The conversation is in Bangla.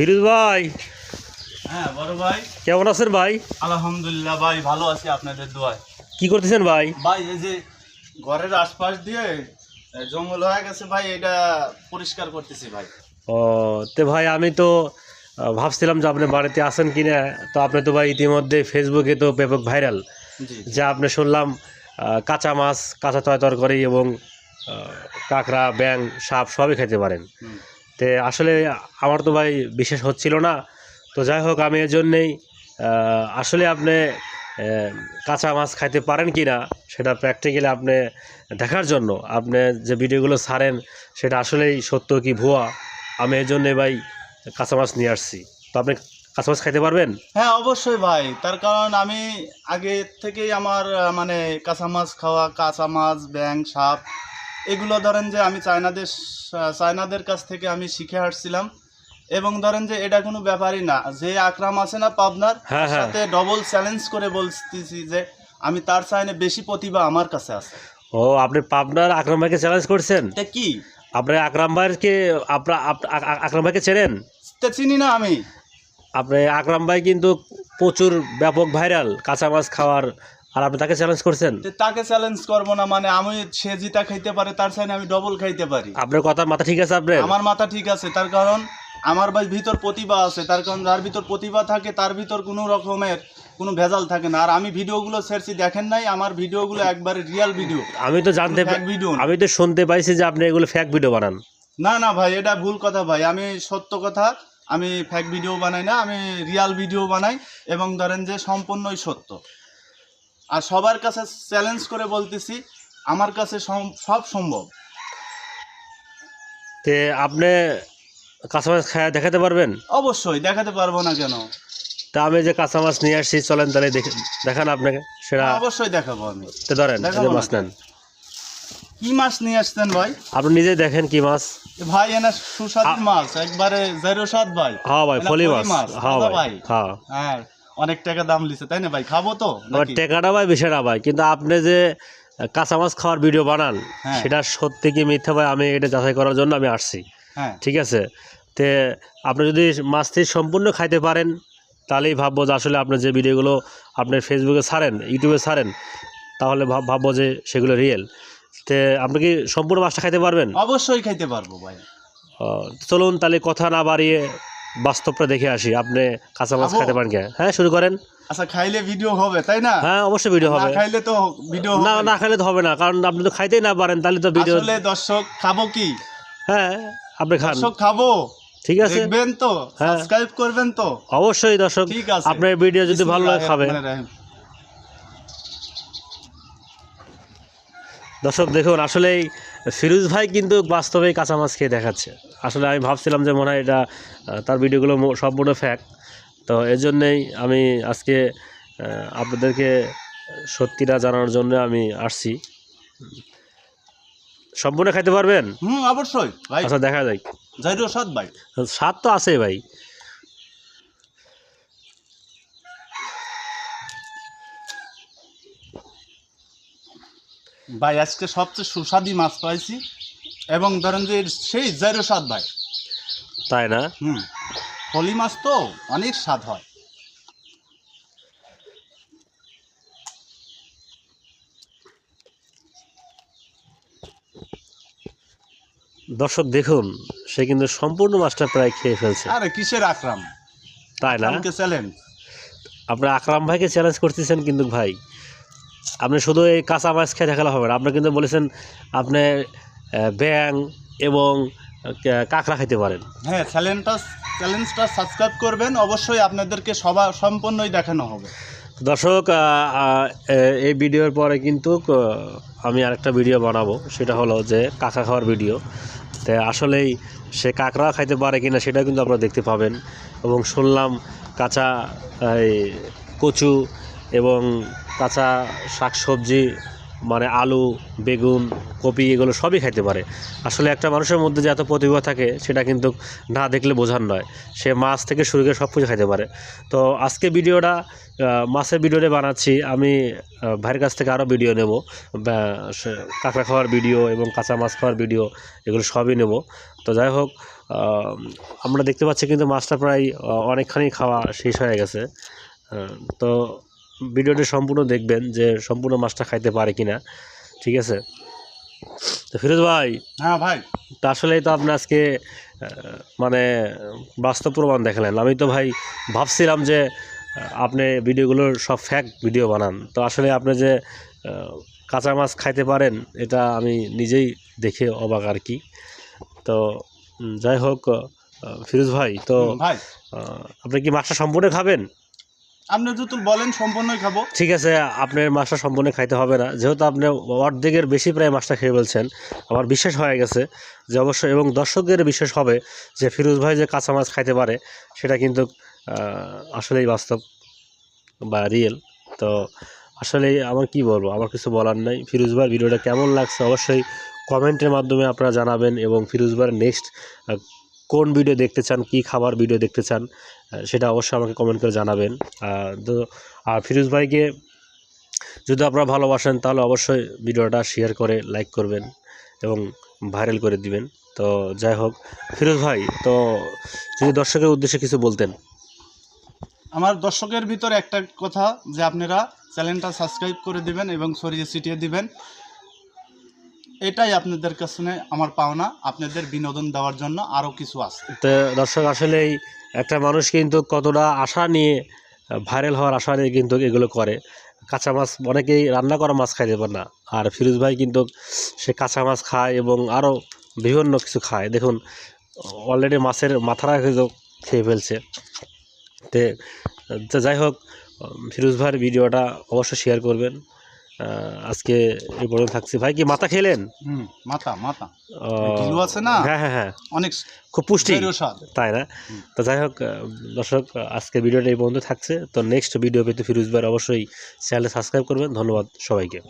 ফিরোজ ভাই। হ্যাঁ বড় ভাই। কেমন আছেন ভাই? আলহামদুলিল্লাহ ভাই ভালো আছি আপনাদের দোয়ায়। কি করতেছেন ভাই? ভাই এই যে ঘরের আশপাশ দিয়ে জঙ্গল হয়ে গেছে ভাই এটা পরিষ্কার করতেছি ভাই। ও তে ভাই আমি তো ভাবছিলাম যে আপনি বাড়িতে আছেন কিনা তো আপনি তো ভাই ইতিমধ্যে ফেসবুকে তো ব্যাপক ভাইরাল। যা আপনি শুনলাম কাঁচা মাছ কাঁচা তয় তরকারি এবং কাঁকড়া ব্যাং সাপ সবই খেতে পারেন। তে আসলে আমার তো ভাই বিশেষ হচ্ছিল না। তো যাই হোক, আমি এর জন্যেই আসলে আপনি কাঁচা মাছ খাইতে পারেন কি না সেটা প্র্যাকটিক্যালি আপনি দেখার জন্য। আপনি যে ভিডিওগুলো ছাড়েন, সেটা আসলেই সত্য কি ভুয়া? আমি এই জন্যে ভাই কাঁচা মাছ নিয়ে আসছি। তো আপনি কাঁচা মাছ খাইতে পারবেন? হ্যাঁ অবশ্যই ভাই। তার কারণ আমি আগে থেকেই আমার মানে কাঁচা মাছ খাওয়া, কাঁচা মাছ ব্যাং সাপ এগুলো ধরেন যে আমি চায়নাদের চায়নাদের কাছ থেকে আমি শিখে আসছিলাম। এবং ধরেন যে এটা কোনো ব্যাপারই না যে আকরাম আছে না পাবনার হ্যাঁ, হ্যাঁ। সাথে ডবল চ্যালেঞ্জ করে বলতেছি যে আমি তার চাইনে বেশি প্রতিভা আমার কাছে আছে। ও আপনি পাবনার আকরাম ভাইকে চ্যালেঞ্জ করছেন? এটা কি? আপনি আকরাম ভাইকে আপনার আকরাম ভাইকে চেনেন? তা চিনি না আমি। আপনি আকরাম ভাই কিন্তু প্রচুর ব্যাপক ভাইরাল কাঁচা মাছ খাওয়ার আর আপনি তাকে চ্যালেঞ্জ করছেন? তাকে চ্যালেঞ্জ করব না মানে আমি সে জিতা খাইতে পারে তার সাইনে আমি ডবল খাইতে পারি। আপনার কথা মাথা ঠিক আছে আপনার? আমার মাথা ঠিক আছে তার কারণ আমার ভাই ভিতর প্রতিভা আছে তার কারণ যার ভিতর প্রতিভা থাকে তার ভিতর কোনো রকমের কোনো ভেজাল থাকে না। আর আমি ভিডিওগুলো ছেড়ছি দেখেন নাই আমার ভিডিওগুলো একবারে রিয়েল ভিডিও আমি তো জানতে ভিডিও আমি তো শুনতে পাইছি যে আপনি এগুলো ফ্যাক ভিডিও বানান। না না ভাই এটা ভুল কথা ভাই। আমি সত্য কথা আমি ফ্যাক ভিডিও বানাই না আমি রিয়াল ভিডিও বানাই এবং ধরেন যে সম্পূর্ণই সত্য। আর সবার কাছে চ্যালেঞ্জ করে বলতেছি আমার কাছে সব সম্ভব। তে আপনি কাঁচা মাছ খায় দেখাতে পারবেন? অবশ্যই দেখাতে পারব না কেন? তা আমি যে কাঁচা মাছ নিয়ে আসছি চলেন তাহলে দেখে দেখান আপনাকে সেটা অবশ্যই দেখাবো আমি। তে ধরেন এই যে মাছ নেন। কি মাছ নিয়ে আসছেন ভাই? আপনি নিজেই দেখেন কি মাছ। ভাই এনা সুস্বাদু মাছ একবারে জেরো স্বাদ ভাই। হ্যাঁ ভাই ফলি মাছ। হ্যাঁ ভাই ভাই। হ্যাঁ। হ্যাঁ। অনেক টাকা দাম লিছে তাই না ভাই? খাব তো? টেকাটা ভাই বেশি না ভাই কিন্তু আপনি যে কাঁচা মাছ খাওয়ার ভিডিও বানান হ্যাঁ। সেটা সত্যি কি মিথ্যা ভাই? আমি এটা যাচাই করার জন্য আমি আসছি। হ্যাঁ। ঠিক আছে? তে আপনি যদি মাছটি সম্পূর্ণ খাইতে পারেন তাহলেই ভাববো যে আসলে আপনার যে ভিডিওগুলো আপনি ফেসবুকে ছাড়েন ইউটিউবে ছাড়েন তাহলে ভাব- ভাববো যে সেগুলো রিয়েল তে আপনি কি সম্পূর্ণ মাছটা খাইতে পারবেন? অবশ্যই খাইতে পারব ভাই। ও, চলুন তাহলে কথা না বাড়িয়ে বাস্তবটা দেখে আসি। আপনি কাঁচা মাছ খাইতে পারেন কে হ্যাঁ শুরু করেন। আচ্ছা খাইলে ভিডিও হবে তাই না? হ্যাঁ অবশ্যই ভিডিও না খাইলে তো ভিডিও না না। খাইলে তো হবে না কারণ আপনি তো খাইতেই না পারেন তাহলে তো ভিডিও আসলে দর্শক খাব কি? হ্যাঁ আপনি খান। দর্শক খাব। ঠিক আছে। দেখবেন তো। সাবস্ক্রাইব করবেন তো। অবশ্যই দর্শক ঠিক আছে। আপনার ভিডিও যদি ভালো লাগে খাবে। বিসমিল্লাহির রহমানির রহিম। দর্শক দেখুন আসলে ফিরোজ ভাই কিন্তু বাস্তবে কাঁচা মাছ খেয়ে দেখাচ্ছে। আসলে আমি ভাবছিলাম যে মনে হয় এটা তার ভিডিওগুলো সব সম্পূর্ণ ফ্যাক তো এর জন্যেই আমি আজকে আপনাদেরকে সত্যিটা জানানোর জন্য আমি আসছি। সম্পূর্ণ খাইতে পারবেন? হুম অবশ্যই ভাই। আচ্ছা দেখা যায় জেরো স্বাদ ভাই। স্বাদ তো আছে ভাই। ভাই আজকে সবচেয়ে সুস্বাদী মাছ পাইছি। এবং ধরেন যে সেই জেরো স্বাদ ভাই। তাই না? হুম। ফলি মাছ তো অনেক স্বাদ হয়। দর্শক দেখুন সে কিন্তু সম্পূর্ণ মাছটা প্রায় খেয়ে ফেলছে। আরে কিসের আকরাম? তাই না? আমাকে চ্যালেঞ্জ আপনি আকরাম ভাইকে চ্যালেঞ্জ করতেছেন কিন্তু ভাই আপনি শুধু এই কাঁচা মাছ খেয়ে দেখালে হবে না। আপনি কিন্তু বলেছেন আপনি ব্যাং এবং কাঁকড়া খেতে পারেন। হ্যাঁ চ্যালেঞ্জটা চ্যালেঞ্জটা সাবস্ক্রাইব করবেন। অবশ্যই আপনাদেরকে সবা সম্পূর্ণই দেখানো হবে। দর্শক এই ভিডিওর পরে কিন্তু আমি আরেকটা ভিডিও বানাবো। সেটা হলো যে কাঁকড়া খাওয়ার ভিডিও। তো আসলেই সে কাঁকড়া খাইতে পারে কিনা সেটা কিন্তু আপনারা দেখতে পাবেন। এবং শুনলাম কাঁচা এই, কচু এবং কাঁচা শাকসবজি মানে আলু, বেগুন, কপি এগুলো সবই খাইতে পারে। আসলে একটা মানুষের মধ্যে যে এত প্রতিভা থাকে, সেটা কিন্তু না দেখলে বোঝার নয়। সে মাছ থেকে শুরু করে সব কিছু খাইতে পারে। তো আজকে ভিডিওটা মাছের ভিডিওটা বানাচ্ছি। আমি ভাইয়ের কাছ থেকে আরও ভিডিও নেব। কাঁকড়া খাওয়ার ভিডিও এবং কাঁচা মাছ খাওয়ার ভিডিও, এগুলো সবই নেব। তো যাই হোক আমরা দেখতে পাচ্ছি কিন্তু মাছটা প্রায় অনেকখানি খাওয়া শেষ হয়ে গেছে। তো ভিডিওটি সম্পূর্ণ দেখবেন যে সম্পূর্ণ মাছটা খাইতে পারে কিনা। ঠিক আছে? তো ফিরোজ ভাই হ্যাঁ ভাই। তা আসলেই তো আপনি আজকে মানে বাস্তব প্রমাণ দেখালেন। আমি তো ভাই ভাবছিলাম যে আপনি ভিডিওগুলো সব ফ্যাক ভিডিও বানান। তো আসলে আপনি যে কাঁচা মাছ খাইতে পারেন এটা আমি নিজেই দেখে অবাক আর কি। তো যাই হোক ফিরোজ ভাই তো আপনি কি মাছটা সম্পূর্ণ খাবেন? আপনি বলেন খাব। ঠিক আছে, আপনার মাছটা সম্পূর্ণ খাইতে হবে না। যেহেতু আপনি অর্ধেকের বেশি প্রায় মাছটা খেয়ে বলছেন আমার বিশ্বাস হয়ে গেছে যে অবশ্যই এবং দর্শকদের বিশ্বাস হবে যে ফিরোজ ভাই যে কাঁচা মাছ খাইতে পারে, সেটা কিন্তু আসলেই বাস্তব বা রিয়েল তো আসলেই আমার কি বলব, আমার কিছু বলার নাই। ফিরোজ ভাইয়ের ভিডিওটা কেমন লাগছে অবশ্যই কমেন্টের মাধ্যমে আপনারা জানাবেন এবং ফিরোজ ভাইয়ের নেক্সট কোন ভিডিও দেখতে চান, কি খাবার ভিডিও দেখতে চান সেটা অবশ্যই আমাকে কমেন্ট করে জানাবেন। তো, আর ফিরোজ ভাইকে যদি আপনারা ভালোবাসেন, তাহলে অবশ্যই ভিডিওটা শেয়ার করে লাইক করবেন এবং ভাইরাল করে দিবেন। তো যাই হোক, ফিরোজ ভাই, তো যদি দর্শকের উদ্দেশ্যে কিছু বলতেন। আমার দর্শকের ভিতরে একটা কথা যে আপনারা চ্যানেলটা সাবস্ক্রাইব করে দিবেন এবং ছড়িয়ে ছিটিয়ে দিবেন। এটাই আপনাদের কাছে আমার পাওনা, আপনাদের বিনোদন দেওয়ার জন্য আরও কিছু আছে। তো দর্শক, আসলেই একটা মানুষ কিন্তু কতটা আশা নিয়ে ভাইরাল হওয়ার আশা নিয়ে কিন্তু এগুলো করে। কাঁচা মাছ, অনেকেই রান্না করা মাছ খাইতে পারে না। আর ফিরোজ ভাই কিন্তু সে কাঁচা মাছ খায় এবং আরও বিভিন্ন কিছু খায়। দেখুন অলরেডি মাছের মাথারা কিন্তু খেয়ে ফেলছে। তে যাই হোক, ফিরোজ ভাইয়ের ভিডিওটা অবশ্যই শেয়ার করবেন। আজকে এই বড় থাকছি। ভাই কি মাথা খেলেন? হুম মাথা মাথা। আছে না? হ্যাঁ হ্যাঁ হ্যাঁ। অনেক খুব পুষ্টি। তাই না? তো যাই হোক দর্শক আজকে ভিডিওটা এই পর্যন্ত থাকছে। তো নেক্সট ভিডিও পেতে ফিরুজবার অবশ্যই চ্যানেলে সাবস্ক্রাইব করবেন। ধন্যবাদ সবাইকে।